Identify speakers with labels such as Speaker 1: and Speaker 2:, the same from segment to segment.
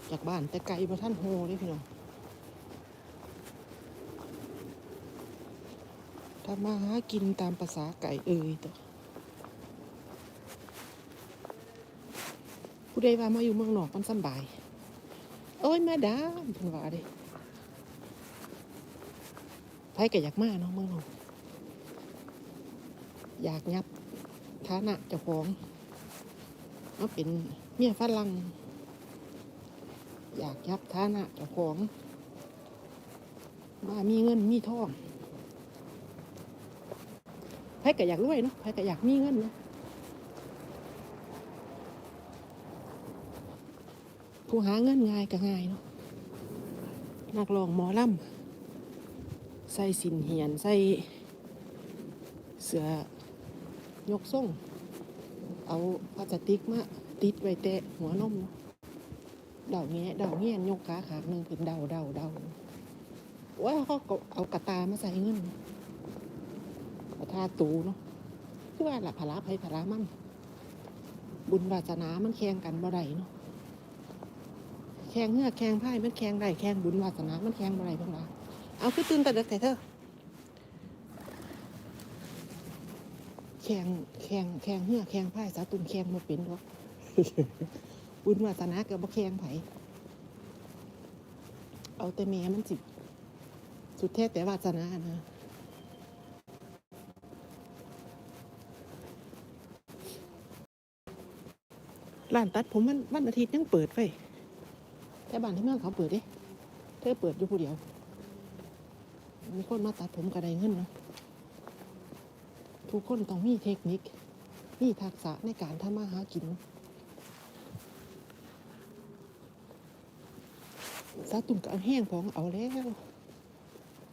Speaker 1: ออกจากบ้าน แต่ไกลบ่ท่านโฮเลยพี่น้องถ้ามาหากินตามภาษาไก่เอ่ยตัวผู้ใดว่ามาอยู่เมืองนอกมันสบาย โอ้ยแม่ดามเพิ่นว่าเด้ไผก็อยากมาเนาะเมืองนอกอยากยับฐานะเจ้าของมาเป็นเมียฝรั่ง อยากยับฐานะเจ้าของมามีเงินมีทองไผก็อยากรวยเนาะไผก็อยากมีเงินเนาะผู้หาเงินง่ายก็ง่ายเนาะนักร้องหมอลำใส่สินเหียนใส่เสือยกส่ง เอาพลาสติกมาติดไว้แตะหัวนมเนาะ เดาแงะเดาเงี้ยยกขาขาหนึ่งเป็นเดาเดาเดาว่าเขาก็เอากระตามาใส่เงินกระทาตูเนาะคือว่าหลักพละภัยพละมัน บุญวาสนามันแข่งกันบ่ได้เนาะแข่งเหือกแข่งไพ่มันแข่งได้แข่งบุญวาสนามันแข่งบ่ได้เพิ่นว่าเอาคือตื่นแต่เด็กแต่เธอแข่งแข่งแข่งเหือกแข่งไพ่สาตุนแข่งมาเป็นหรอก บุญวาสนากับบ่แข่งไผเอาแต่แม่มันสิสุดแท้แต่วาสนานะร้านตัดผมวันวันอาทิตย์ยังเปิดไว้แต่บ้านที่เมืองเขาเปิดด้เธอเปิดอยู่ผู้เดียว มีคนมาตัดผมกระไดเงินเนาะทุกคนต้องมีเทคนิค มีทักษะในการทำมาหากิน ซาตุ่มก็เอาแห้งของเอาแล้ว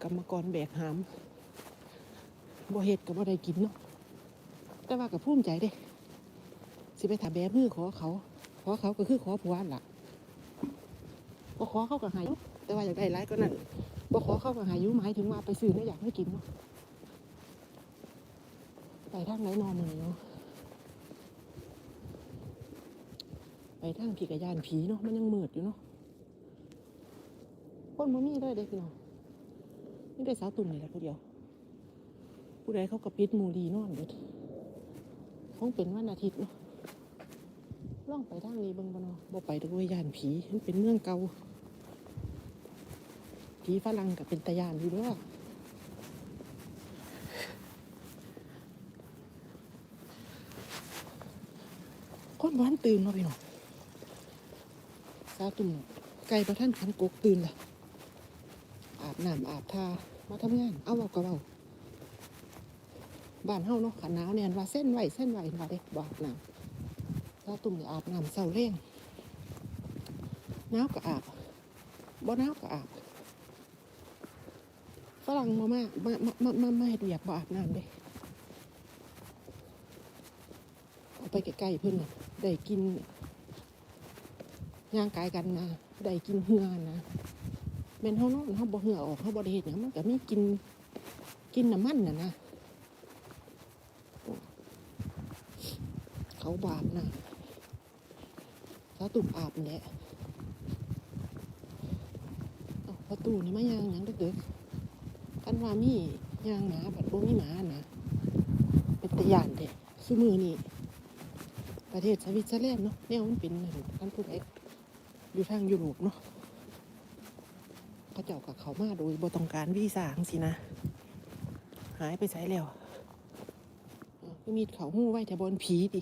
Speaker 1: กรรมกรแบกหามบ่เฮ็ดก็บ่ได้กินเนาะแต่ว่าก็ภูมิใจเด้ สิไปถามแบมือขอเขาขอเขาก็คือขอผัวนั่นล่ะบ่ขอเขาก็หายแต่ว่าอยากได้หลายก็นั่นบ่ขอเขาก็หายอยู่หมายถึงว่าไปซื้อไม่อยากให้กินเนาะไปทางไหนนอนมือเนาะไปทางผีกระยานผีเนาะมันยังมืดอยู่เนาะ คนบ่มีเลยเด็กพี่น้องนี่ได้สาวตุ่มนี่แหละผู้เดียว ผู้ใดเขาก็ปิดมูดีนอนเบิดคงเป็นวันอาทิตย์เนาะล่องไปทางนี้เบิ่งบ่เนาะบ่ไปดอกวยยานผีมันเป็นเมืองเก่าผีฝรั่งก็เป็นตะยานอยู่ด้อคนบ้านตื่นเนาะพี่น้องสาวตุ่มไก่ประท่านขันกกตื่นละ น้ำอาบทามาทำงาน เอาเบาก็เบาบ้านเฮาเนาะขันหนาวเนี่ยว่าเส้นไหวเส้นไหวว่าเด็กบาบน้ำถ้าตุ่มอาบน้ำเศร้าเร่งหนาวก็อาบบ่หนาวก็อาบฝรั่งมามามามามามามาเฮ็ดเวียกบ่อาบน้ำเด้เอาไปใกล้ๆเพิ่นน่ะได้กินย่างกายกันนะได้กินเหือนะ แม่นเฮานอนเฮาบ่เหือออกเฮาบ่ได้เฮ็ดหยังมันก็มีกินกินน้ำมันน่ะนะเขาบาปนะสาตุ่มอาบนี่แหละประตูนี่มายางหยังเด็กๆกันว่ามีย่างหมาบัดบ่มีหมานะเป็นตะยานเด้ซุมือนี่ประเทศสวิตเซอร์แลนด์เนาะแนวมันเป็นนั่นกันผู้ใดอยู่ทางยุโรปเนาะ เขาเจ้ากับเขามาโดยบ่ต้องการวีซ่าสินะ หายไปไสแล้วก็มีเขาหู้ไว้แต่บนผีดิ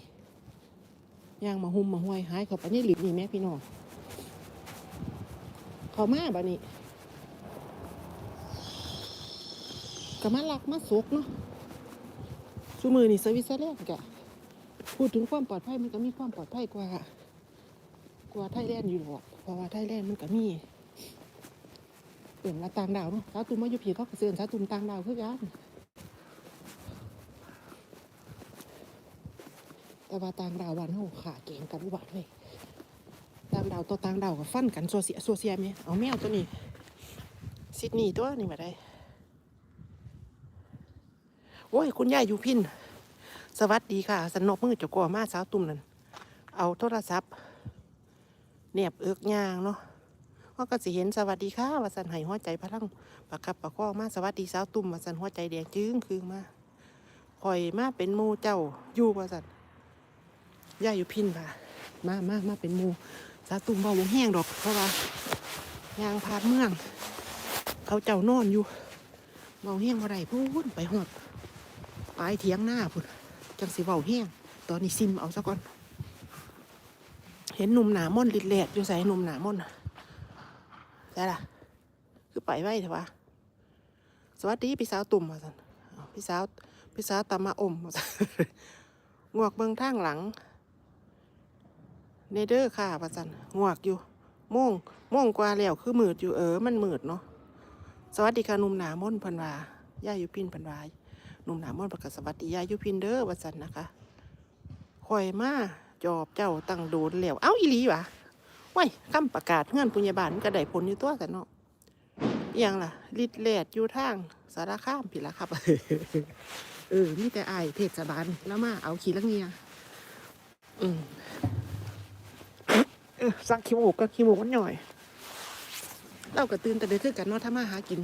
Speaker 1: ย่างมาหุ่มมาห้วยหายเขาไปนี่หลิบนี่แม่พี่น้องเขามาบ่นี่ก็มาลักมาสกเนาะชูมือนี่สวิตเซอร์แลนด์กะพูดถึงความปลอดภัยมันก็มีความปลอดภัยกว่ากว่าไทยแลนด์อยู่หรอกเพราะว่าไทยแลนด์มันก็มี เอื่นว่าต่างดาวเนาะสาวตุ่มมาอยู่ผีเขาก็เสื่อนสาวตุ่มต่างดาวคือกันแต่ว่าต่างดาววันเฮาขาเก่งกันอุบัติเลยต่างดาวตัวต่างดาวกับฟันกันโซเสียโซเซียไหมเอาแมวตัวนี้ซิดนีย์ตัวนี้มาได้โอ้ยคุณยายอยู่พิน สวัสดีค่ะ สนบมือจ้าก่อมาสาวตุ่มนั่นเอาโทรศัพท์แนบเอิกย่างเนาะ ว่าก็สิเห็นสวัสดีค่ะว่าสันให้หัวใจพลังประคับประคองมาสวัสดีสาวตุ่มว่าสันหัวใจแดงจึ้งคือมาคอยมาเป็นมูเจ้าอยู่ว่าสันย่าอยู่พินป่ะมามามาเป็นมูสาวตุ่มเบาวงแห้งดอก เพราะว่ายางพาดเมือง เขาเจ้านอนอยู่เบาแห้งบ่ได้พูนไปหอดปลายเถียงหน้าพุ่นจังสิเบาแห้งตอนนี้ซิมเอาซะก่อน เห็นหนุ่มหนามอนลิดแหลดอยู่ใส่หนุ่มหนามอนน่ะ ใช่ล่ะ คือไปไว้เถอะวะสวัสดีพี่สาวตุ่มมาสันพี่สาวพี่สาวตามาอมว่าซั่นงวกเบิงทางหลัง เนเดอร์ค่ะว่าสันงวกอยู่ม่งม่งกว่าแล้วคือมืดอยู่เออ มันมืดเนาะสวัสดีค่ะนุ่มหนาม่นพันวาย่ายุพินพันวานุ่มหนาม่นประกาศสวัสดีย่ายุพินเด้อว่าสันนะคะคอยมาจอบเจ้าตั้งโดนแล้วเอ้าอีลีวะ ว้ยคำประกาศเงื่อนปุญญาบาลมันก็ได้ผลอยู่ตัวกันเนาะอย่างล่ะลิดแลดอยู่ทางสารคามผิดละครับ เออมีแต่อายเทศบาลแล้วมาเอาขี้ละเงียอืมเออสักขี้มูกก็ขี้มูกมันหน่อย เราก็ตื่นแต่เด็กคือกันเนาะถ้ามาหากิน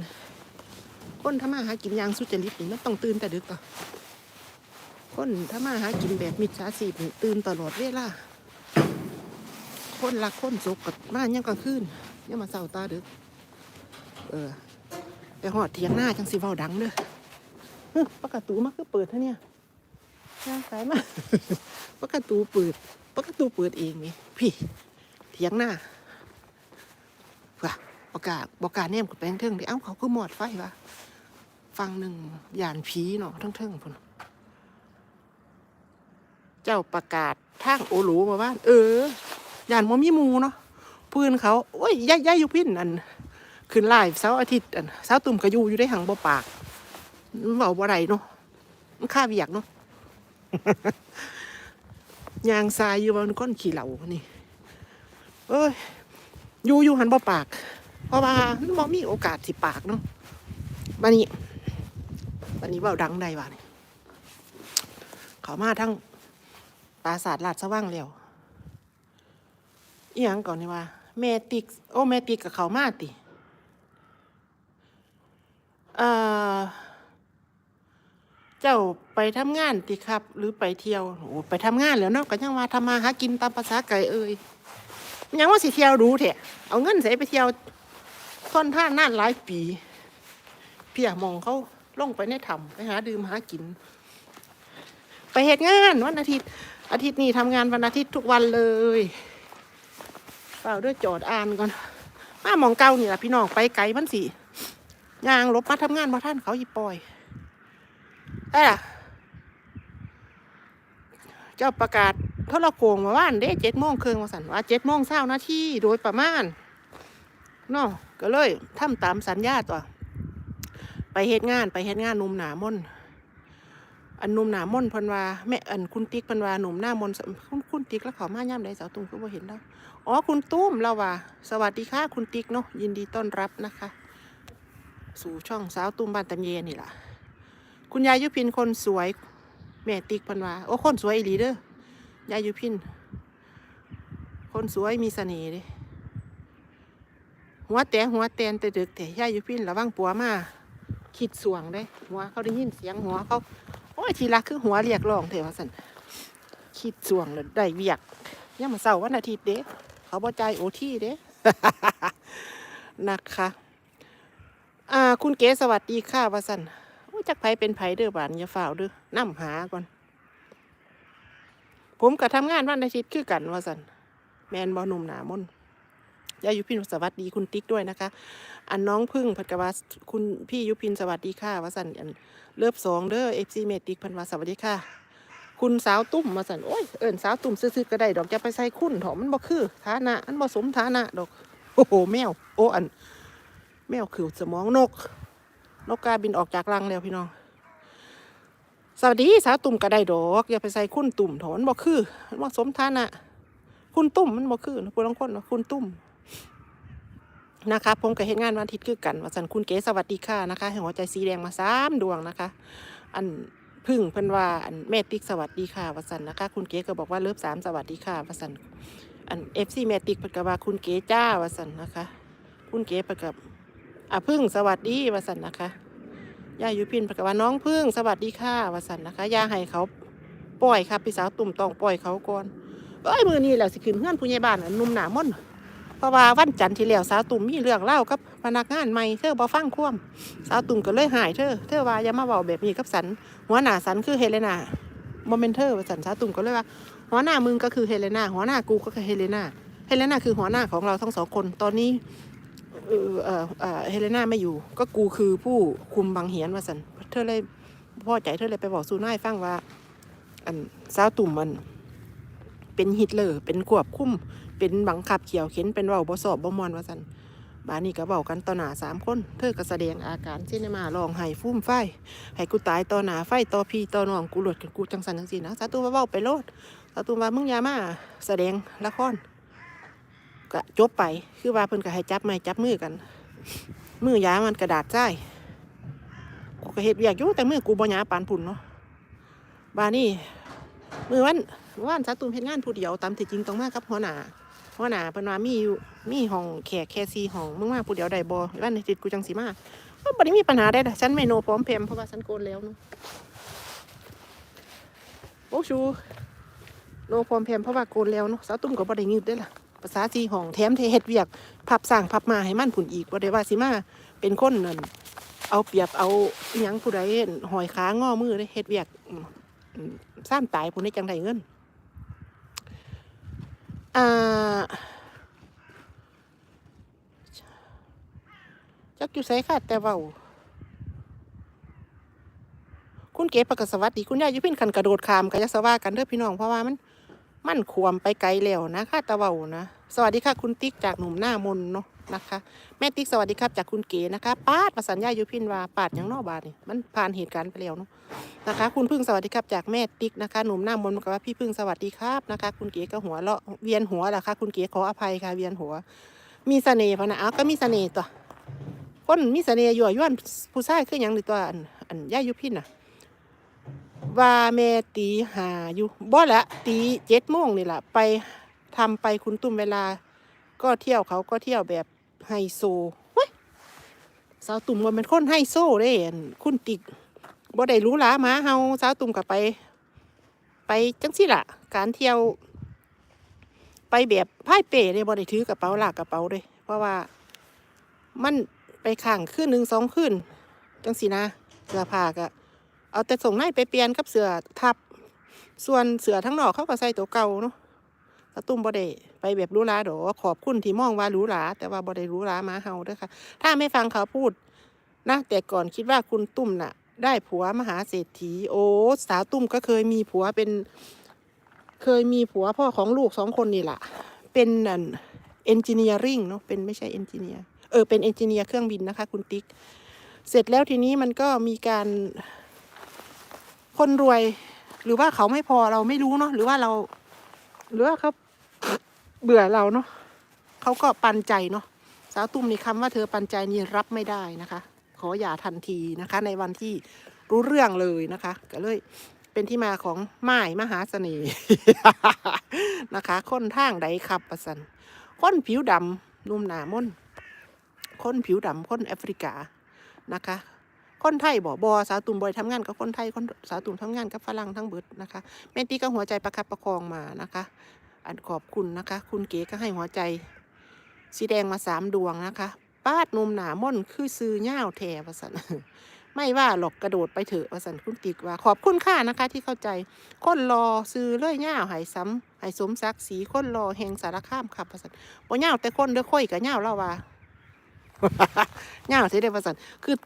Speaker 1: คนถ้ามาหากินยางสุจริตนี่มันต้องตื่นแต่ดึกต่อคนถ้ามาหากินแบบมิจฉาชีพนี่ตื่นตลอดเวลา คนรักคนสุกกับมาเนี่ยามกลางคืนเนี่ยามมาเศร้าตาดึก เออ ไปหอดเทียงหน้าจังสิเว้าดังเด้อปากกาตูมาคือเปิดท่าเนี่ยย่างสายมาปากกาตูเปิดปากกาตูเปิดเองนี่พี่เทียงหน้าว่ะประกาศประกาศแนมกับแปลงเทิงดิเอ้าเขาคือหมอดไฟวะฟังหนึ่งยานผีเนาะเทิงเทิงพุ่นเจ้าประกาศทางโอหลูมาบ้าน เออ ยานมมีหมูเนาะพื้นเขาโอ้ยย่ายย่ายอยู่พินอันขึ้นไลฟ์เสาร์อาทิตย์อันเสาร์ตุ่มกระยูอยู่ได้หังบ่ปากมันเบาบ่ไรเนาะมันค่าเบียกเนาะยางทรายอยู่บนก้นขี้เหล่านี่เอ้ยอยู่อยู่หันบ่ปาก เพราะว่ามันบ่มีโอกาสสิปากเนาะบันนี้บันนี้เบาดังได้บ่านี่เขามาทั้งปราสาทลาดสว่างแล้ว อีหยังก่อนนี่ว่าแม่ติกโอ้แม่ติกกับเขามาติเอ่อเจ้าไปทำงานติครับ หรือไปเที่ยวโอ้ไปทำงานแล้วเนาะก็ยังว่าทำมาหากินตามภาษาไก่เอ่ยยังว่าสิเที่ยวดูเถอะเอาเงินใส่ไปเที่ยวค่อนท่านนานหลายปี เพี่ยมองเขาลงไปในถ้ำไปหาดื่มหากิน ไปเหตุงานวันอาทิตย์ อาทิตย์นี้ทำงานวันอาทิตย์ทุกวันเลย เปล่าด้วยจอดอ่านก่อน มามองเก้านี่แหละพี่น้องไปไกลมันสิยางลบมาทำงานมาท่านเขาอีปล่อยได้ล่ะ เจ้าประกาศโทรโกงมาว่านเด้เจ็ดโมงเครึ่งมาสั่นว่าเจ็ดโมงเช้านาทีโดยประมาณเนาะก็เลยทำตามสัญญาตัว ไปเฮ็ดงานไปเฮ็ดงานนุ่มหนามนอันนุ่มหนามนพันว่าแม่อันคุณติ๊กพันว่าหนุ่มหน้ามนคุณคุณติ๊กแล้วเขามาย่ำได้สาวตุ้มก็บ่เห็นแล้ว อ๋อคุณตุ้มเราว่าสวัสดีค่ะคุณติ๊กเนาะยินดีต้อนรับนะคะ สู่ช่องสาวตุ้มบ้านตำเยนี่ล่ะ คุณยายยุพินคนสวย แม่ติ๊กพันวาโอ้คนสวยอีหลีเด้อยายยุพิน คนสวยมีเสน่ห์เด้หัวแต่หัวแตนแต่ดึกแต่ยายยุพินระวังปัวมาคิดสวงได้ หัวเขาได้ยินเสียงหัวเขาโอ้ยทีละคือหัวเรียกร้องเถอะว่าสันคิดสวงเลยได้เวียกยังมาเสาร์วันอาทิตย์เด้ เขาบ่ใจายโอที่เด้นะคะอ่าคุณเก๋สวัสดีค่ะวาสันโอ้จักไผเป็นไผเด้อบานอย่าฝ่าวเด้อนํหาก่อน ผมก็ทำงานวันอาทิตย์คือกันวาสันแมนบอหนุ่มหนามนยายุพินสวัสดีคุณติ๊กด้วยนะคะ อันน้องพึ่งพัดกวาคุณพี่ยุพินสวัสดีค่ะวาสันอันเลิฟสองเด้อเอฟซีเมติกพันวาสวัสดีค่ะ คุณสาวตุ้มมาสันโอ้ยเอิญสาวตุ้มซื้อๆก็ได้ดอกจะไปใส่คุณเถอะมันบ่คือฐานะมันบ่สมฐานะดอก โอ้โหแมวโอ้อัน แมวคือสมองนก นกกาบินออกจากรังแล้วพี่น้องสวัสดีสาวตุ่มก็ได้ดอกอย่าไปใส่คุณตุ่มถมันบ่คือมันบ่สมฐานะคุณตุ่มมันบ่คือนะผู้ลางคนว่าคุณตุ่มนะคะผมก็เห็นงานวันอาทิตย์คือกันว่าสันคุณเก๋สวัสดีค่ะนะคะหัวใจสีแดงมาสามดวงนะคะ อัน พึ่งเพิ่นว่าอันแม่ติ๊กสวัสดีค่ะวสันนะคะ คุณเก๋ก็บอกว่าเลิฟสามสวัสดีค่ะวสันอันเอฟซีแม่ติ๊กเพิ่นก็ว่าคุณเก๋จ้าวสันนะคะ คุณเก๋เพิ่นกับอะพึ่งสวัสดีวสันนะคะย่ายุพินเพิ่นก็ว่าน้องพึ่งสวัสดีค่ะวสันนะคะย่าให้เขาปล่อยครับพี่สาวตุ่มตองปล่อยเขาก่อนเอ้ยมือนี้แหละสิขึ้นเฮือนผู้ใหญ่บ้านนุ่มหนามนต์ เพราะว่าวันจันทร์ที่แล้วสาวตุ่มมีเรื่องเล่ากับพนักงานใหม่เธอบ่ฟังความสาวตุ่มก็เลยหายเธอเธอว่าอย่ามาเว้าแบบนี้กับสันหัวหน้าสันคือเฮเลนาโมเมนเทอร์สันสาวตุ่มก็เลยว่า หัวหน้ามึงก็คือเฮเลนาหัวหน้ากูก็คือเฮเลนาเฮเลนาคือหัวหน้าของเราทั้งสองคนตอนนี้เออเออเออเฮเลนาไม่อยู่ ก็กูคือผู้คุมบางเหียนว่าสันเธอเลยพ่อใจเธอเลยไปบอกซูน่ายฟังว่าอันสาวตุ่มมันเป็นฮิตเลอร์เป็นควบคุ้ม เป็นบังคับเขียวเข็นเป็นเว้าบ่สอบบ่มวนว่าสันบานี่ก็เว้ากันต่อหน้าสามคน เธอก็แสดงอาการเช่นมาร้องไห้ฟุ่มไฟให้กูตายต่อหน้าไฟต่อพี่ต่อน้องกูหลดกันกูจังสันจังสีนะสาตุมาเว้าไปโลดสาตุมามึงอยามาแสดงละครก็จบไปคือว่าเพิ่นก็ให้จับไม้จับมือกัน มือยามันกระดาษใช่กูก็เฮ็ดเวียกอยู่แต่มือกูบ่หยาปานพุ่นเนาะบานี่มือวันวันสาตุมเฮ็ดงานผู้เดียวตามที่จริงต้องมากับหัวหน้า หัวหน้าเพิ่นว่ามีอยู่มีห้องแขกแค่4ห้องมึงมาผู้เดียวได้บ่วันอาทิตย์กูจังสิมามันบ่ได้มีปัญหาได้ล่ะฉันไม่โนพร้อมเพรียมเพราะว่าฉันโกนแล้วเนาะโอ้ชูโนพร้อมเพรียมเพราะว่าโกนแล้วเนาะสาวตุ้มก็บ่ได้งึดได้ล่ะภาษาจีห้องแถมเทเฮ็ดเวียกพับสร้างพับมาให้มันผุนอีกบ่ได้ว่าสิมาเป็นคนนั่นเอาเปรียบเอาอิหยังผู้ใดหอยขางอมือได้เฮ็ดเวียกอืมอืมซ้ำตายผู้นี้จังไดเงิน จักอยู่ไสค่ะแต่เว้าคุณเก๋ประกาศสวัสดีคุณยายอยุพินคันกระโดดขามกับยักษวากันเด้อพี่น้องเพราะว่ามันมันขวมไปไกลแล้วนะค่ะตะเวานะ สวัสดีค่ะ คุณติ๊กจากหนุ่มหน้ามนเนาะ นะคะ แม่ติ๊กสวัสดีครับจากคุณเก๋นะคะปาดประสัญญายุพินว่าปาดอย่างนอกบาทนี่มันผ่านเหตุการณ์ไปแล้วเนาะนะคะ คุณพึ่งสวัสดีครับจากแม่ติ๊กนะคะ หนุ่มหน้ามนต์บอกว่าพี่พึ่งสวัสดีครับนะคะ คุณเก๋ก็หัวเราะเวียนหัวแหละค่ะคุณเก๋ขออภัยค่ะเวียนหัว มีเสน่ห์พะนะอ้าวก็มีเสน่ห์ตัวคนมีเสน่ห์ยั่วยวนผู้ชายคือหยังหรือตัวอันอันย่ายุพินน่ะว่าแม่ตีหาอยู่บ่ละตีเจ็ดโมงนี่แหละไปทำไปคุณตุ้มเวลา ก็เที่ยวเขาก็เที่ยวแบบไฮโซเว้ยสาวตุ่มว่าเป็นคนไฮโซเด้อั่นคุณติ๊กบ่ได้รู้หลามาเฮาสาวตุ่มกับไป ไปจังสิล่ะ การเที่ยว ไปแบบพ่ายเป๋เลยบ่ได้ถือกระเป๋าหลากกระเป๋าเลยเพราะว่ามันไปข้างคืนหนึ่งสองคืนจังสินะเสื้อผ้าก็เอาแต่ส่งในไปเปลี่ยนกับเสื้อทับ ส่วนเสื้อทั้งนอกเขาก็ใส่ตัวเก่าเนาะ ตะตุ้มบ่ได้ไปแบบหรู้ลาดอกขอบคุณที่มองว่าหรู้ลาแต่ว่าบ่ได้หรู้ลามาเฮาเด้อค่ะ ถ้าไม่ฟังเขาพูดนะแต่ก่อนคิดว่าคุณตุ้มน่ะ ได้ผัวมหาเศรษฐีโอ้สาวตุ้มก็เคยมีผัวเป็น เคยมีผัวพ่อของลูกสองคนนี่แหละเป็นอันเอนจิเนียริงเนาะเป็นไม่ใช่เอนจิเนียเออเป็นเอนจิเนียร์เครื่องบินนะคะ คุณติ๊ก เสร็จแล้วทีนี้มันก็มีการคนรวย หรือว่าเขาไม่พอเราไม่รู้เนาะหรือว่าเรา หรือว่าเขา เบื่อเราเนาะเขาก็ปันใจเนาะสาวตุ้มนี่คำว่าเธอปันใจนี่รับไม่ได้นะคะ ขออย่าทันทีนะคะ ในวันที่รู้เรื่องเลยนะคะ ก็เลยเป็นที่มาของไม้มหาเสน่ห์นะคะ คนทางใดขับประสันคนผิวดำนุ่มหนามนคนผิวดำคนแอฟริกานะคะคนไทยบ่บอสาวตุ่มบอยทำงานกับคนไทยคนสาวตุ่มทำงานกับฝรั่งทั้งเบิดนะคะแม่ตีก็หัวใจประคับประคองมานะคะ อันขอบคุณนะคะ คุณเก๋ก็ให้หัวใจ สีแดงมาสามดวงนะคะป้าดนมหนาม่อนคือซื้อเง่าแทวสันไม่ว่าหรอกกระโดดไปเถอะวสันคุณติกว่า ขอบคุณค่านะคะ ที่เข้าใจคนรอซื้อเลื่อยเง่าหายซ้ำหายสมศักดิ์ศรีคนรอแหงสารข้ามขับวสันบ่เง่าแต่คนเด้อค่อยกับเง่าวแล้วว่า เง่าวสียเด้อวสันคือ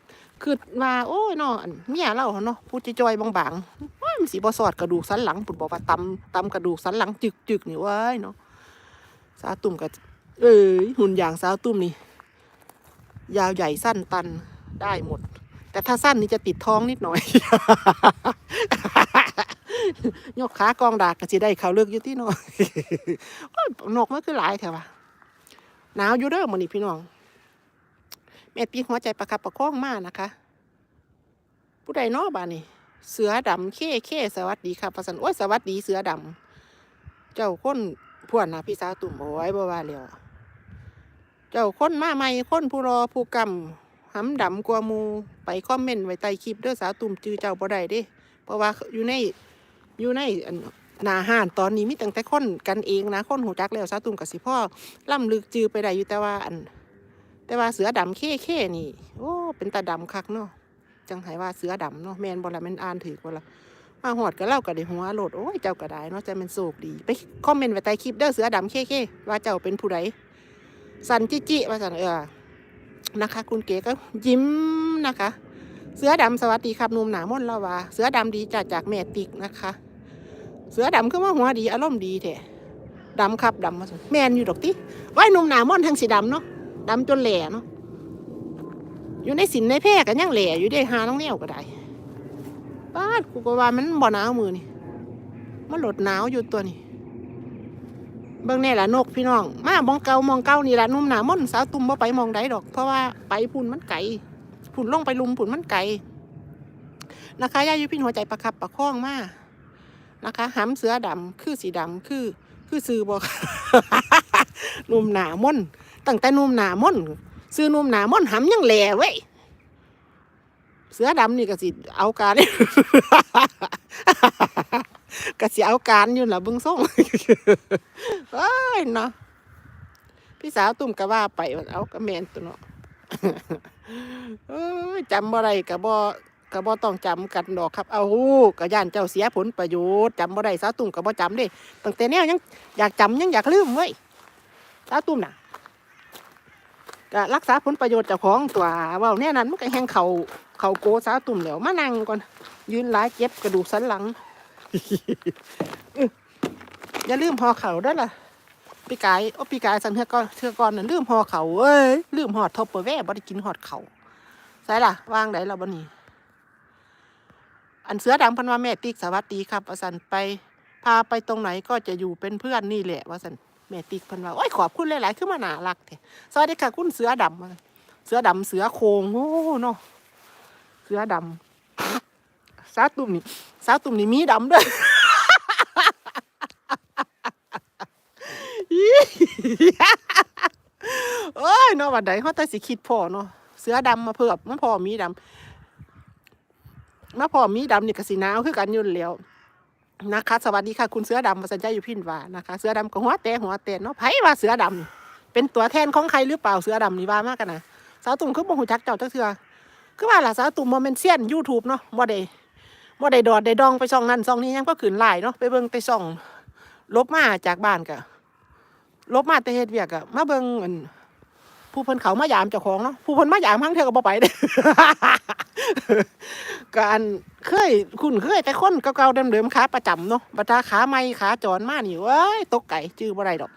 Speaker 1: คือว่าโอ้ยเนาะอันเมียเราเนาะพูดจอยบางๆว่ามันสีบอสอดกระดูกสันหลังปุ่นบอกว่าตำตำกระดูกสันหลังจึกๆนี่เว้ยเนาะสาวตุ่มกับเอ้ยหุ่นอย่างสาวตุ่มนี่ ยาวใหญ่สั้นตันได้หมด แต่ถ้าสั้นนี่จะติดท้องนิดหน่อยยกขากองดากก็สิได้เขาเลือกอยู่ที่นาะโอ้ยนกมันคือหลายแถวะหนาวอยู่เด้อมื้อนี้พี่น้อง แม่ปีหัวใจประคับประคองมากนะคะ ผู้ใดเนอบานี่เสือดำเข้เข้สวัสดีค่ะพระสันโอ้ยสวัสดีเสือดำเจ้าคนพวกนะพี่สาวตุ่มโอ้ยบ่ว่าแล้วเจ้าคนมาใหม่คนผู้รอผู้กำหำดำกว่าหมูไปคอมเมนต์ไว้ใต้คลิปเด้อสาวตุ่มจื้อเจ้าบ่ได้เด้ เพราะว่าอยู่ในอยู่ในนาห้านตอนนี้มีตั้งแต่คนกันเองนะคนหูจักแล้วสาวตุ่มกับสิพ่อล่ำลึกจือไปได้อยู่แต่ว่าอัน แต่ว่าเสือดำเข้เข้นี่ โอ้ เป็นตาดำคักเนาะ จังไหว่าเสือดำเนาะแมนบ่ละแมนอ่านถือบ่ละมาหอดก็เล่าก็ได้หัวโหลด โอ้ย เจ้าก็ได้เนาะจะเป็นโศกดี ไปคอมเมนต์ไว้ใต้คลิปเด้อเสือดำเข้เข้ว่าเจ้าเป็นผู้ใดสันจิจิว่าสันเออ นะคะ คุณเก๋ก็ยิ้มนะคะ เสือดำสวัสดีครับนุ่มหนามนล้วว่า เสือดำดีจากจากแม่ติกนะคะ เสือดำคือว่าหัวดีอารมณ์ดีแท้ดำครับดำมาสิแมนอยู่ดอกติไว้นุ่มหนามนต์ทางสีดำเนาะ ดำจนแหล่เนาะอยู่ในสินในแพร่กันยังแหล่อยู่ได้หาน้องแนวก็ได้ป้าดกูก็ว่ามันบ่หนาวมือนี่มันหลดหนาวอยู่ตัวนี่เบิ่งแน่ละนกพี่น้อง มามองเกามองเกานี่ละหนุ่มหนามนต์สาวตุ่มบ่ไปมองใดดอก เพราะว่าไปพุ่นมันไกลผุนลงไปลุมผุ่นมันไกลนะคะย่ายุพินหัวใจประคับประคองมากนะคะหำเสือดำคือสีดำคือคือซื้อบอกนุ่มหนาม่น ตั้งแต่นุ่มหนามนซื้อนุ่มหนามนหำยังแหล่เว้ยเสือดำนี่ก็สิเอาการก็สิเอาการอยู่ละเบึงส่งเอ้ยเนาะพี่สาวตุ่มก็ว่าไปเอากระแมนตัวเนาะเอ้ยจำบ่ได้กะบ่กะบ่ต้องจำกันดอกครับ เอาหูกระย่านเจ้าเสียผลประโยชน์จำบ่ได้สาวตุ่มกะบ่จำด้ตั้งแต่แนวยังอยากจำยังอยากลืมเว้ยสาวตุ่มน่ะ ก็รักษาผลประโยชน์เจ้าของตัวว้าแน่นั้นมันก็แฮงเขาเขาโกสาวตุ่มแล้วมานั่งก่อน ยืนหลายเจ็บกระดูกสันหลังอย่าลืมหอเข่าเด้ล่ะปีกายโอ้ปีกายสันเทือกอนเทือกอนน่ะลืมห่อเขาเอ้ยลืมหอดทบเปแว่บ่ได้กินหอดเขาใส่ล่ะวางไหนเราบ่นี้ อันเสือดำเพันว่าแม่ติ๊กสวัสดีครับว่าสันไป พาไปตรงไหนก็จะอยู่เป็นเพื่อนนี่แหละว่าสัน แม่ติ๊กเพันว่าโอ้ยขอบคุณหลายๆคือมาหนารักแท้สวัสดีค่ะคุณเสือดำว่าเสือดำเสือโคงโอ้เนาะเสือดำสาวตุ่มนี่สาวตุ่มนี่มีดำด้วยเอ้ยเนาะวันใดเขาแต่สิคิดพอเนาะเสือดำมาเพิ่มมาพอมีดำมาพอมีดำนี่ก็สิหนาวคือกันยุ่นแล้ว นะคะ สวัสดีค่ะคุณเสือดำมาสัญญาอยู่พินว่านะคะ เสือดำกับหัวแต่หัวแต่เนาะไผว่าเสือดำเป็นตัวแทนของใครหรือเปล่าเสือดำนี่ว่ามากกันนะสาวตุ่มคือบ่หูจักเจ้าจักเสือคือว่าล่ะสาวตุ่มบ่แม่นเซียน YouTube เนาะบ่ได้บ่ได้ดอดได้ดองไปช่องนั้นช่องนี้ยังก็ขืนหลายเนาะไปเบิ่งไปช่องลบมาจากบ้านกะลบมาแต่เฮ็ดเวียกอะมาเบิ่งอัน ผู้เพิ่นเขามายามเจ้าของเนาะผู้เพิ่นมายามพังเทื่อก็บ่ไปเด้ก็อันเคยคุณเคยแต่คนเก่าๆเดิมๆขาประจำเนาะบัดตาขาใหม่ขาจรมานี่เว้ยตกไก่จื้อบ่ได้ดอก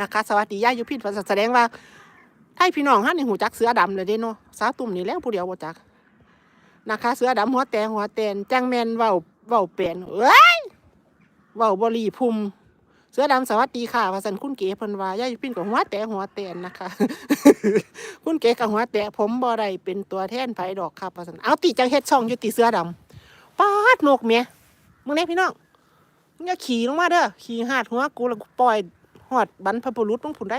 Speaker 1: นะคะ สวัสดีย่ายู่พินแสดงว่าไทยพี่น้องฮานี่หูจักเสือดำเลยเด้เนาะสาวตุ่มนี่แล้วผู้เดียวบ่จักนะคะ เสือดำหัวแตงหัวแตนจังแมนเว้าเว้าเป็นเอ้ยเว้าบ่รีภูม เสือดำสวัสดีค่ะว่าสันคุณเก๋พิ่นวาย่าอยู่พินกับหัวแตะหัวแตนนะคะ คุณเก๋กับหัวแตะผมบ่ได้เป็นตัวแทนไผดอกครับว่าสันเอาติจังเฮ็ดช่องอยู่ติเสือดำปาดนกเมียมึงเนี่ยพี่น้องมึงอย่าขี่ลงมาเด้อขี่หาดหัวกูแล้วกูปล่อยหอดบรรพบุรุษมึงผุนได้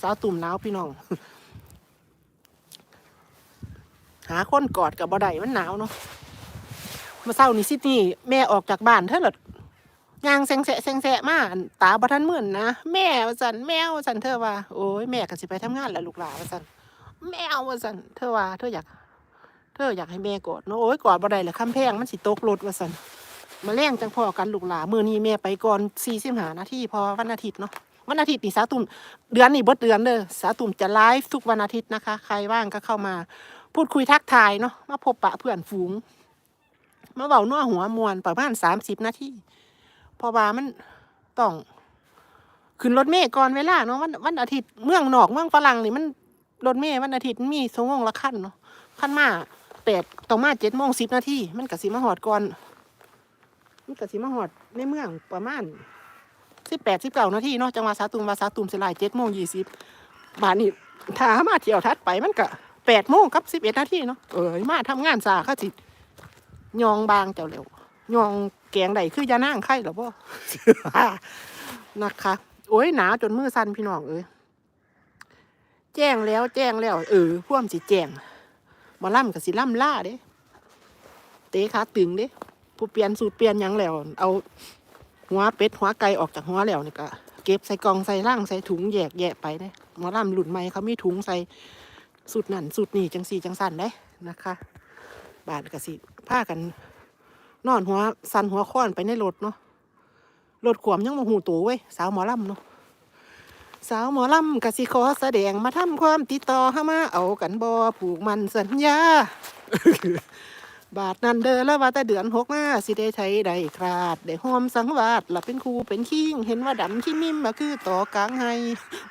Speaker 1: สาวตุ่มหนาวพี่น้อง หาคนกอดกับบ่ได้มันหนาวเนาะ มื่อเช้านี้ซินี่แม่ออกจากบ้านเธอหลดยางแซงแสะแซงแสะมาตาบ่ทันมื่นนะแม่ว่าสันแมวว่าสันเธอว่าโอ้ยแม่ก็สิไปทำงานแล้วลูกหลานว่าสันแมวว่าสันเธอว่าเธออยากเธออยากให้แม่กอดเนาะโอ้ยกอดบ่ได้ละคำแพงมันสิตกรถว่าสันมาแรงจังพอกันลูกหลานมื้อนี้แม่ไปก่อน45นาทีพอวันอาทิตย์เนาะวันอาทิตย์นี่สาตุ่มเดือนนี่เบิดเดือนเด้อสาตุ่มจะไลฟ์ทุกวันอาทิตย์นะคะ ใครว่างก็เข้ามา พูดคุยทักทายเนาะมาพบปะเพื่อนฝูง มาเบานัวหัวมวนประมาณสามสิบนาทีพอว่ามันต้อง ขึ้นรถเมล์ก่อนเวลาเนาะวันวันอาทิตย์เมืองนอกเมืองฝรั่งนี่มันรถเมล์วันอาทิตย์มีสองงละขั้นเนาะขั้นมาแปดต้องมาเจ็ดโมงสิบนาทีมันกะสิมาหอดก่อน มันกะสิมาหอดในเมืองประมาณสิบแปดสิบเก้านาทีเนาะจังหวัดสาตุมวาสาตุมเสลายเจ็ดโมงยี่สิบบาทนี่ถ้ามาเที่ยวทัดไปมันก็แปดโมงกับสิบเอ็ดนาทีเนาะเออมาทำงานสาเขาสิต ยองบางเจ้าเร็วยองแกงใดคือยานั่งไข่หรอพ่นะคะ โอ้ยหนาวจนมือสั่นพี่น้องเอ้ยแจ้งแล้วแจ้งแล้ว เออพ่วมสิแจ้งมาล่ำกับสิล่ำล่าเด้เตะขาตึงเด้ผู้เปลี่ยนสูตรเปลี่ยนยังแล้ว เอาหัวเป็ดหัวไก่ออกจากหัวแล้วนี่ก็เก็บใส่กองใส่ร่างใส่ถุงแยกแยะไปเด้มอลำหลุดใหม่เขามีถุงใส่สูตรนั่นสูตรนี่จังสี่จังสันได้นะคะ บาดกะสิผ้ากันนอนหัวสันหัวค้อนไปในรถเนาะรถขวมยังมาหูตัวเว้ยสาวหมอลำเนาะสาวหมอลำกะสิขอแสดงมาทำความติดต่อห้ามาเอากันบอผูกมันสัญญา บาทนั้นเด้อแล้วว่าแต่เดือนหกมาสิได้ใช้ได้คราดได้หอมสังวาดหลับเป็นครูเป็นคิงเห็นว่าดำขี้มิมมาคือต่อกลางให้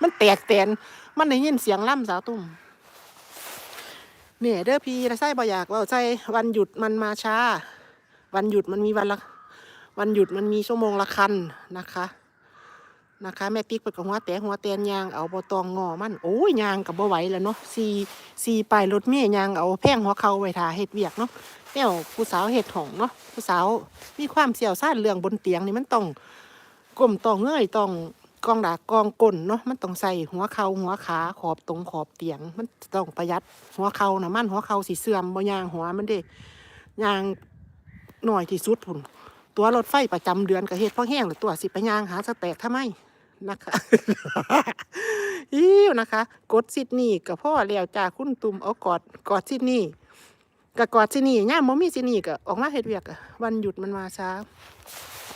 Speaker 1: มันแตกแตนมันได้ยินเสียงล่ำสาวตุ้ม เนี่ยเด้อพี่ละไส้บ่อยากเว่าใจวันหยุดมันมาช้า วันหยุดมันมีวันละวันหยุดมันมีชั่วโมงละคันนะคะนะคะแม่ติ๊กไปกับหัวแต่หัวแตนยางเอาบอตองงอมันโอ้ยยางกับบ่ไหวแล้วเนาะซีซีปลายรถเมียยางเอาแพงหัวเขาไว้ทาเฮ็ดเวียกเนาะแนวผู้สาวเฮ็ดของเนาะผู้สาวมีความเสี่ยวซ่านเรื่องบนเตียงนี่มันต้องก้มต้องเงยต้อง กองดากองก้นเนาะมันต้องใส่หัวเข่าหัวขาขอบตรงขอบเตียง มันต้องประหยัดหัวเข่านะมันหัวเข่าสีเสื่อมบ่ยางหัวมันเด้ยางหน่อยที่สุดพุ่นตัวรถไฟประจำเดือนก็เฮ็ดเพราะแห้งหรือตัวสิไปยางหาสแตกทำไมนะคะอิ้วนะคะ กดซิดนี่กับพ่อแล้วจ้าคุณตุ่มเอากอดกอดซิดนี่กับกอดซิดนี่ย่ามโมมีซิดนี่ก็ออกมาเฮ็ดเวียกวันหยุดมันมาช้า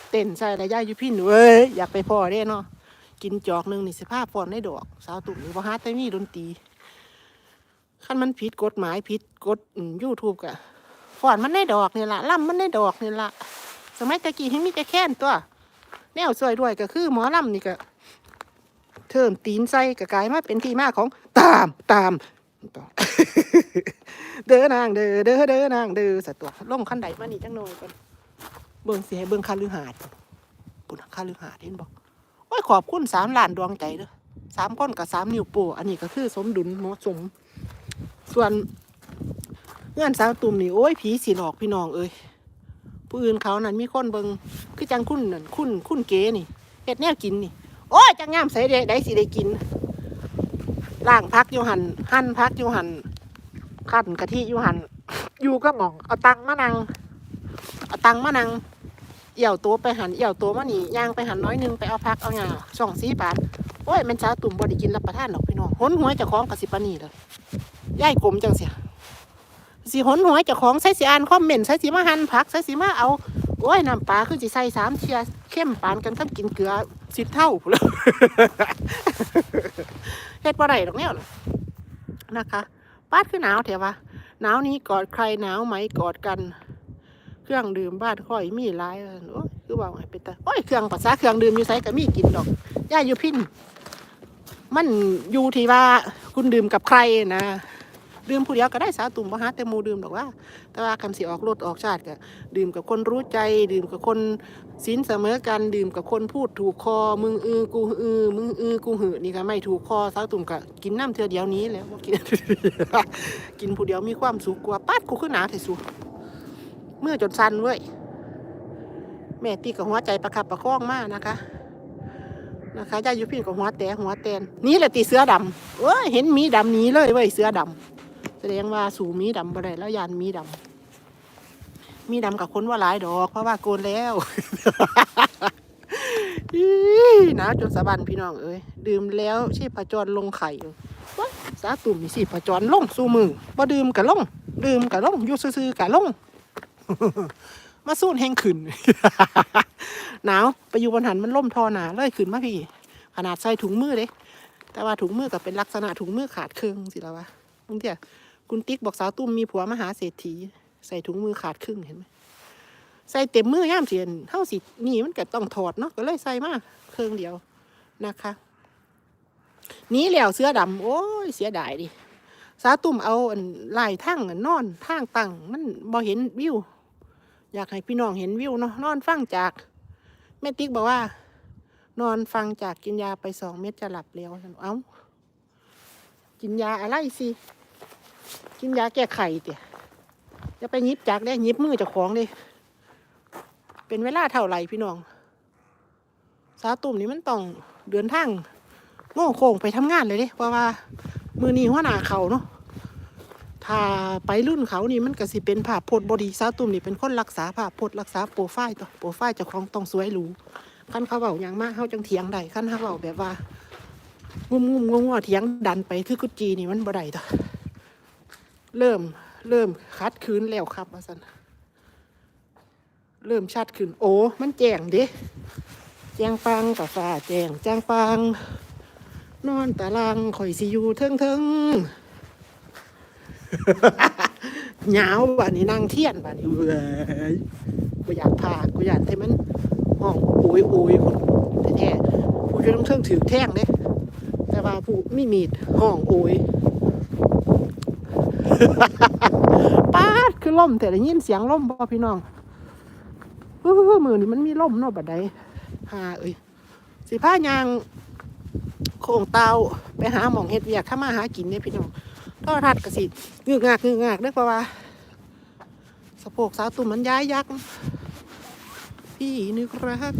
Speaker 1: เต้นใส่ระยะยู่พี่หนูเอ้ยอยากไปพ่อเด้เนาะ กินจอกหนึ่งนี่สิภาพฟอนได้ดอก สาวตุ่มนี่บ่ฮาแต่มีดนตรีคันมันผิดกฎหมายผิดกฎยูทูบกะฟอนมันได้ดอกนี่ละล่ำมันได้ดอกนี่ละสมัยตะกี้ให้มีแต่แค้นตัวแนวสวยด้วยก็คือหมอลำนี่ก็เทิมตีนใส่ก็กลายมาเป็นที่มาของตามตามเด้อนางเด้อเด้อเด้อนางเด้อสตัวลงขั้นใดมานี่จังหน่อยก่อนเบิ่งเสิให้เบิ่งคันลือหาดปุ่นคันลือหาดเห็นบอก โอ้ยขอบคุณสามล้านดวงใจเด้อสามก้อนกับสามนิ้วโป้อันนี้ก็คือสมดุลเหมาะสม ส่วนเงื่อนสาวตุ่มนี่โอ้ยผีสีหลอกพี่น้องเอ้ยผู้อื่นเขานั่นมีคนเบิงคือจังคุณนั่นคุณคุณเก๋นี่เฮ็ดแนวกินนี่ โอ้ยจังงามใส่ได้ได้สิได้กินล่างพักยูหันหั่นพักยูหันขั้นกะทิยูหันอยู่ก็หมองเอาตังมานังเอาตังมานัง เอี่ยวตัวไปหันเอี่ยวตัวมานี่ย่างไปหันน้อยหนึงไปเอาพักเอาหยาช่องสีบาทโอ้ยมันเช้าตุ่มบไดิกินรับประทานหรอกพี่น้องหนหัวจะคล้องกับสิปานีเลยย่ายกลมจังเสียสีหนหัวเจ้าของใส่สีอ่านคอมเมนต์ใส่สีมาหันผักใส่สีมาเอาโอ้ยน้ำปลาคือสิใส่สามเชียเข้มปานกันกับกินเกลือสิบเท่าพุ่นแล้วเฮ็ดบ่ได้ดอกแนวน่ะนะคะป้าดคือหนาวแถอะวะหนาวนี้กอดใครหนาวไหมกอดกัน เครื่องดื่มบ้านค่อยมีหลายอันโอ้คือว่าไงเป็นตาโอ้ยเครื่องภาษาเครื่องดื่มอยู่ไสก็มีกินดอกย่าอยู่พินมันอยู่ที่ว่าคุณดื่มกับใครนะดื่มผู้เดียวก็ได้สาตุ่มบ่ฮะแต่มูดื่มดอกว่า แต่ว่าคำสิออกรถออกชาติก็ดื่มกับคนรู้ใจ ดื่มกับคนสินเสมอกันดื่มกับคนพูดถูกคอ มึงอือกูอือมึงอือกูหือนี่ก็ไม่ถูกคอสาตุ่มก็กินน้ำเทือเดียวนี้แล้วกินกินผู้เดียวมีความสุขกว่าปัดกูขึ้นหนาไทสุ เมื่อจนสั่นเว้ยแม่ตีกับหัวใจประคับประคองมากนะคะนะคะยายอยู่พี่กับหัวแต่หัวแตนนี่แหละตีเสือดำเอ้ยเห็นมีดำนี้เลยเว้ยเสือดำแสดงว่าสู่มีดำบ่ได้แล้วยานมีดำมีดำกับคนว่าหลายดอก เพราะว่าโกนแล้วหนาวจนสะบันพี่น้องเอ้ยดื่มแล้วชีพจรลงไข่ว้าสาตุ่มนี่สิพจรลงสู่มือบ่ดื่มกะลงดื่มกะลงอยู่ซื่อๆกะลง มาสู้แห้งขึ้น หนาวไปอยู่บนหันมันล่มทอหนาเลยขึ้นมาพี่ ขนาดใส่ถุงมือเด้แต่ว่าถุงมือก็เป็นลักษณะถุงมือขาดครึ่งสิแล้ววะบางทีคุณติ๊กบอกสาวตุ้มมีผัวมหาเศรษฐี ใส่ถุงมือขาดครึ่งเห็นไหมใส่เต็มมือย่ามเสียนเท่าสินี่มันก็ต้องถอดเนาะก็เลยใส่มาเครื่องเดียวนะคะนี้แล้วเสื้อดำโอ้ยเสียดายดิสาวตุ้มเอาอันลายทั้งอันนอนทางตั้งมันบ่เห็นวิว อยากให้พี่น้องเห็นวิวเนาะนอนฟังจากแม่ติ๊กบอกว่า นอนฟังจากกินยาไปสองเม็ดจะหลับแล้วเอ้ากินยาอะไรสิกินยาแก้ไข่เตี่ยจะไปยิบจากได้ยิบมือจากของเลยเป็นเวลาเท่าไหร่พี่น้อง สาตุ่มนี่มันต้องเดินทางโง่โค้งไปทำงานเลยเด้เพราะว่า มือนี้หัวหน้าเขาเนาะ ถ้าไปรุ่นเขานี่มันก็สิเป็นภาพโพดบอดีสาวตุ่มนี่เป็นคนรักษาภาพโพดรักษาโปรไฟล์ตัวโปรไฟล์เจ้าของต้องสวยหรูขั้นเขาเบาอย่างมากเขาจังเถียงได้ขั้นเขาเบาแบบว่างุ่มงุ่มงงๆเถียงดันไปคือกุจีนี่มันบ่ได้ตัวเริ่มเริ่มคัดคืนแล้วครับว่าสันเริ่มชัดขึ้น โอ้มันแจ้งเด้แจ้งปังกับฟ้าแจ้งแจ้งปัง นอนตารางข่อยสิอยู่เทิงเทิง หยาวบ้านนี้นั่งเทียนบ้านนี้เว้ยกูอยากพากูอยากให้มันห้องโอยโอยคนแท้ๆผู้จะต้องเทิงถือแท่งเด้แต่ว่าผู้ไม่มีห้องโอยป้าดคือล่มแต่ได้ยินเสียงล่มบ่พี่น้องเฮ้อมือนี่มันมีล่มเนาะบัดใดหาเอ้ยสิผ้ายางโค้งเตาไปหาหมองเฮ็ดเวียกถ้ามาหากินเนี่ยพี่น้อง ทอดทัดกระสิงือกงากงือกงากเด้อเพราะว่าสะโพกสาวตุ่มมันย้ายยักษ์พี่นึกรัก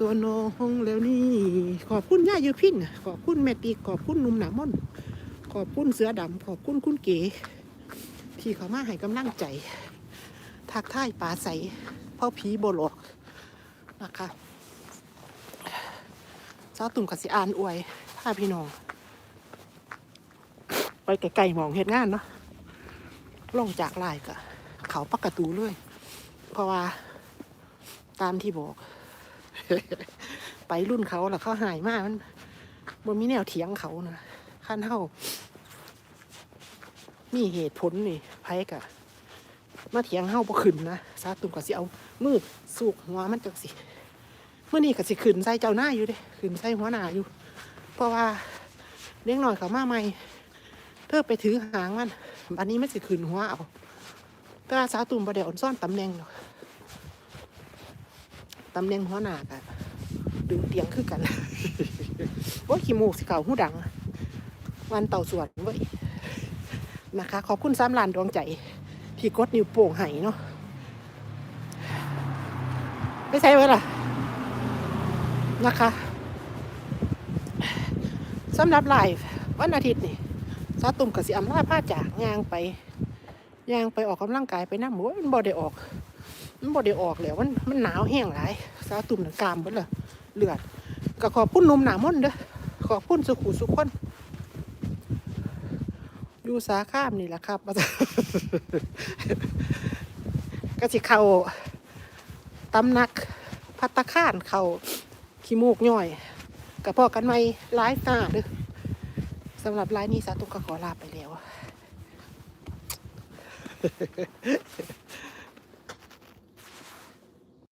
Speaker 1: ตัวน้องแล้วนี่ ขอบคุณย่าเยอะพินขอบคุณแม่ตีขอบคุณหนุ่มหนามอนขอบคุณเสือดำขอบคุณคุณเก๋ที่เขามาให้กำลังใจ ทักทายปลาใสพ่อผีโบลอกนะคะสาวตุ่มกับสิอานอวยพาพี่น้อง ไปไกลๆมองเหตุงานเนาะลงจากลายกะเขาปักกระตูเลย เพราะว่าตามที่บอก ไปรุ่นเขาแล้วเขาหายมากมันบนมีแนวเถียงเขานะขั้นเท่ามีเหตุผลนี่ไพ่กะมาเถียงเฮาบ่ขึ้นนะสาตุ่มก็สิเอามือสูกหัวมันจังสิเมื่อนี้ก็สิขึ้นใส่เจ้าหน้าอยู่เด้ขึ้นใส่หัวหน้าอยู่ เพราะว่าเลี้ยงหน่อยเขามาใหม่ เธอไปถือหางมันบันนี้ไม่สิขึ้นหัวเอาแต่ว่าสาวตุ่มประเดี๋ยวอ่อนซ่อนตำแหน่งหรอกตำแหน่งหัวหน้ากันดึงเตียงคือกันว่าขี้มูกสิเก่าหูดัง วันเต่าสวดเว้ยนะคะ ขอบคุณสามลานดวงใจ ที่กดนิ้วโป่งให้เนาะไม่ใช่ไว้ล่ะนะคะสำหรับไลฟ์วันอาทิตย์นี่าตุ่มกับสิอำลาผ้าจากยางไปยางไปออกกำลังกายไปน้ำหมูมันบ่ได้ออก มันบ่ได้ออกแล้วมันมันหนาวแห้งหลายสาตุ่มหนังกามเบิดเลยเลือดก็ขอบคุณหนุ่มหนามนเด้อขอบคุณสุขุสุขคนอยู่สาข้ามนี่แหละครับก็สิเขาตำนักพัตตาคารเขาขี้มูกย่อยกับพ่อกันไม่ไลฟ์หน้าเด้อ สำหรับร้านนี้สาตุกก็ขอลาไปแล้ว